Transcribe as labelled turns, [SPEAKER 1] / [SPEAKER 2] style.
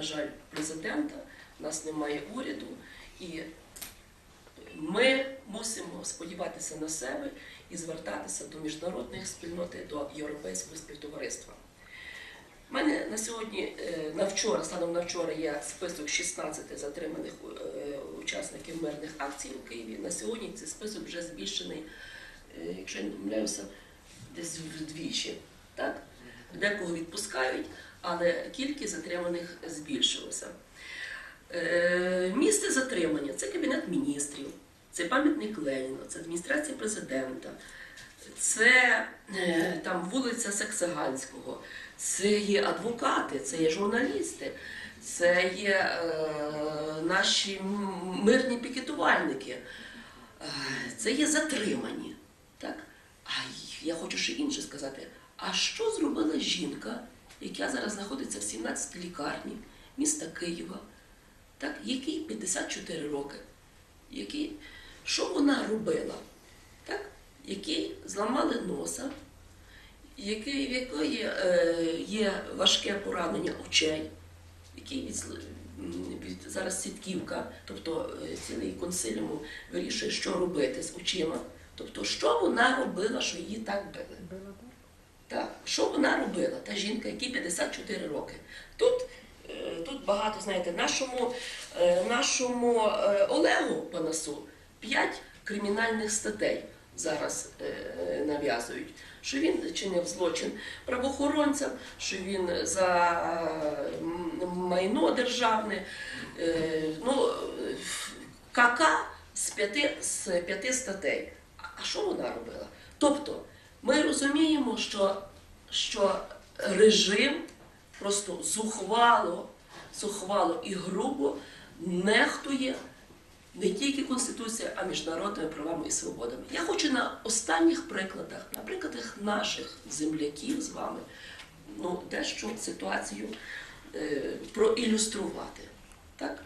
[SPEAKER 1] на жаль, президента, у нас немає уряду, і ми мусимо сподіватися на себе і звертатися до міжнародних спільноти, до європейського співтовариства. У мене на сьогодні, е, на вчора, станом на вчора, є список 16 затриманих е, учасників мирних акцій у Києві. На сьогодні цей список вже збільшений, е, якщо я не помиляюся, десь вдвічі. Так? Декого відпускають, але кількість затриманих збільшилася. Е, Місце затримання це Кабінет міністрів, це пам'ятник Леніна, це адміністрація президента, це е, там вулиця Саксаганського, це є адвокати, це є журналісти, це є е, наші мирні пікетувальники, е, це є затримані. Так? А я хочу ще інше сказати. А що зробила жінка, яка зараз знаходиться в 17 лікарні міста Києва, так, якій 54 роки, який, що вона робила, так, який зламали носа, який, в якої е, є важке поранення очей, який від, від, зараз сітківка, тобто е, цілий консиліум вирішує, що робити з очима. Тобто, що вона робила, що її так били. Так, вона робила, та жінка, якій 54 роки. Тут, е, тут багато, знаєте, нашому, е, нашому е, Олегу Панасу 5 кримінальних статей зараз нав'язують. Що він чинив злочин правоохоронцям, що він за майно державне, ну, КК з п'яти, з п'яти статей. А що вона робила? Тобто, ми розуміємо, що, що режим просто зухвало, зухвало і грубо нехтує не тільки Конституція, а міжнародними правами і свободами. Я хочу на останніх прикладах, на прикладах наших земляків з вами, ну, дещо ситуацію е, проілюструвати. Так?